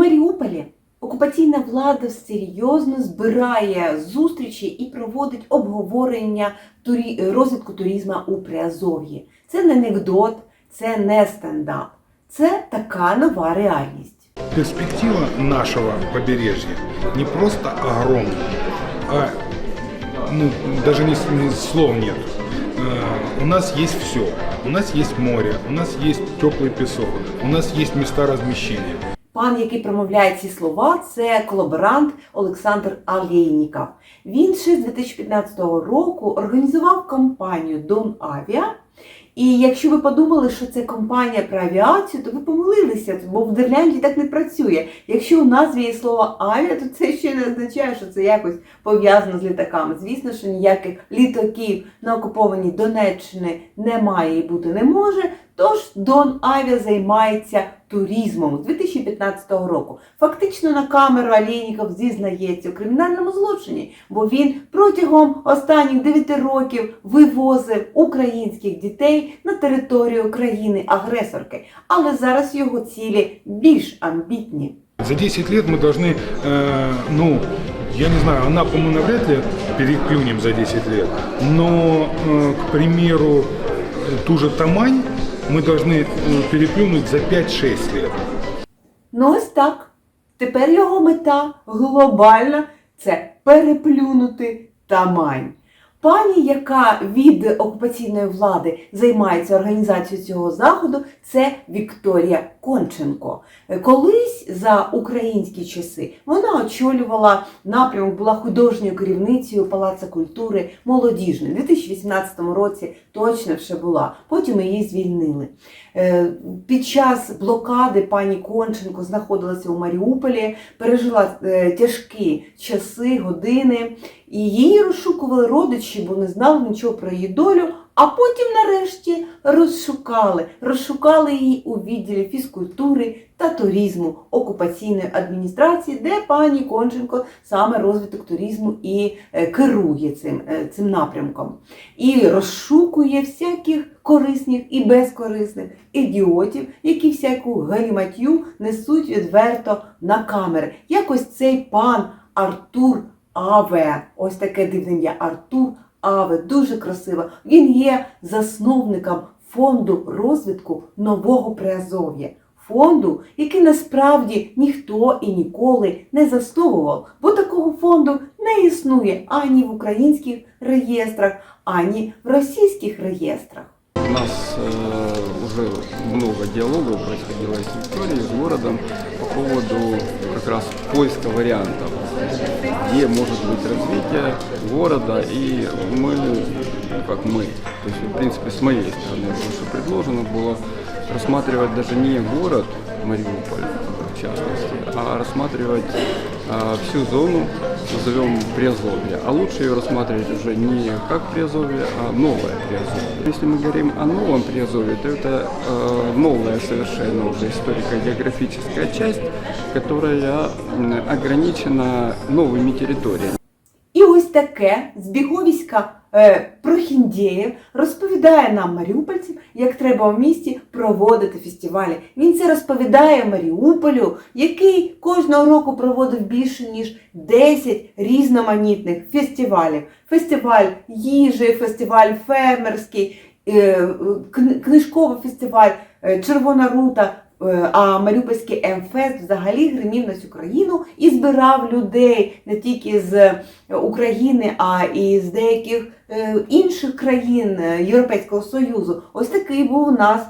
Маріуполі окупаційна влада серйозно збирає зустрічі і проводить обговорення розвитку туризму у Приазов'ї. Це не анекдот, це не стендап. Це така нова реальність. Перспектива нашего побережья не просто огромная, а ну, даже не, с- слов нет. Э, У нас есть все. У нас есть море, у нас есть теплый песок, у нас есть места размещения. Пан, який промовляє ці слова, це колаборант Олександр Алєйніков. Він ще з 2015 року організував компанію Дон Авіа. І якщо ви подумали, що це компанія про авіацію, то ви помилилися, бо в Нідерланді так не працює. Якщо у назві є слово авіа, то це ще не означає, що це якось пов'язано з літаками. Звісно, що ніяких літаків на окупованій Донеччині немає і бути не може. Тож Дон Авіа займається туризмом з 2015 року. Фактично на камеру Алєніков зізнається у кримінальному злочині, бо він протягом останніх 9 років вивозив українських дітей на територію країни-агресорки. Але зараз його цілі більш амбітні. За 10 лет мы должны, э, ну, я не знаю, Анапу мы навряд ли переплюнем за 10 лет, но, э, к примеру, ту же Тамань мы должны э, переплюнуть за 5-6 лет. Ну ось так. Тепер його мета глобальна це переплюнути Тамань. Пані, яка від окупаційної влади займається організацією цього заходу, це Вікторія Конченко. Колись за українські часи вона очолювала напрямок, була художньою керівницею Палацу культури молодіжний. У 2018 році точно ще була. Потім її звільнили. Е, Під час блокади пані Конченко знаходилася у Маріуполі, пережила е, тяжкі часи, години, і її розшукували родичі, бо не знали нічого про її долю. А потім, нарешті, розшукали. Розшукали її у відділі фізкультури та туризму окупаційної адміністрації, де пані Конченко саме розвиток туризму і е, керує цим, е, цим напрямком. І розшукує всяких корисних і безкорисних ідіотів, які всяку галіматю несуть відверто на камери. Якось цей пан Артур Аве, ось таке дивне ім'я Артур Аве, дуже красиво. Він є засновником фонду розвитку нового Приазов'я. Фонду, який насправді ніхто і ніколи не засновував, бо такого фонду не існує ані в українських реєстрах, ані в російських реєстрах. У нас э, уже много диалогов происходило с с городом по поводу как раз поиска вариантов, где может быть развитие города, и мы, ну как мы, то есть в принципе с моей стороны то, что предложено было рассматривать даже не город Мариуполь в частности, а рассматривать а, всю зону, назовем Приазовье, а лучше ее рассматривать уже не как Приазовье, а новое Приазовье. Если мы говорим о новом Приазовье, то это э, новая совершенно уже историко-географическая часть, которая м, ограничена новыми территориями. Таке збіговіська е, Прохіндєєв розповідає нам маріупольцям, як треба в місті проводити фестивалі. Він це розповідає Маріуполю, який кожного року проводив більше ніж 10 різноманітних фестивалів. Фестиваль їжі, фестиваль фермерський, е, книжковий фестиваль е, Червона рута. Е, А Маріупольський МФЕС взагалі гримів на всю країну і збирав людей не тільки з України, а і з деяких е, інших країн е, Європейського Союзу. Ось такий був у нас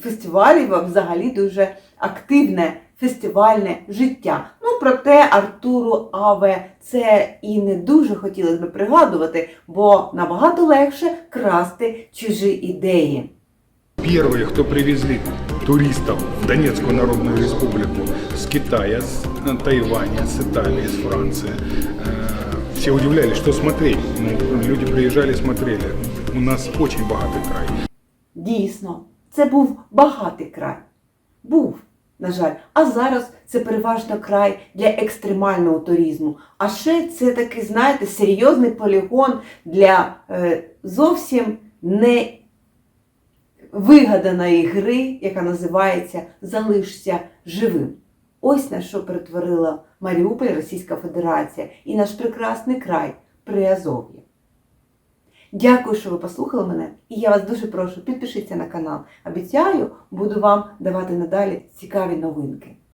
фестиваль, взагалі дуже активне фестивальне життя. Ну, проте Артуру Аве це і не дуже хотілося би пригадувати, бо набагато легше красти чужі ідеї. Первые, кто привезли туристов в Донецкую Народную Республику с Китая, с э, Тайваня, с Италии, с Франции, э, все удивлялись, что смотреть. Ну, люди приезжали, смотрели. У нас очень богатый край. Дійсно, це був багатий край. Був, на жаль. А зараз це переважно край для екстремального туризму. А ще це такий, знаєте, серйозний полігон для е, зовсім не вигаданої гри, яка називається Залишся живим. Ось на що перетворила Маріуполь Російська Федерація і наш прекрасний край Приазов'я. Дякую, що ви послухали мене, і я вас дуже прошу, підпишіться на канал. Обіцяю, буду вам давати надалі цікаві новинки.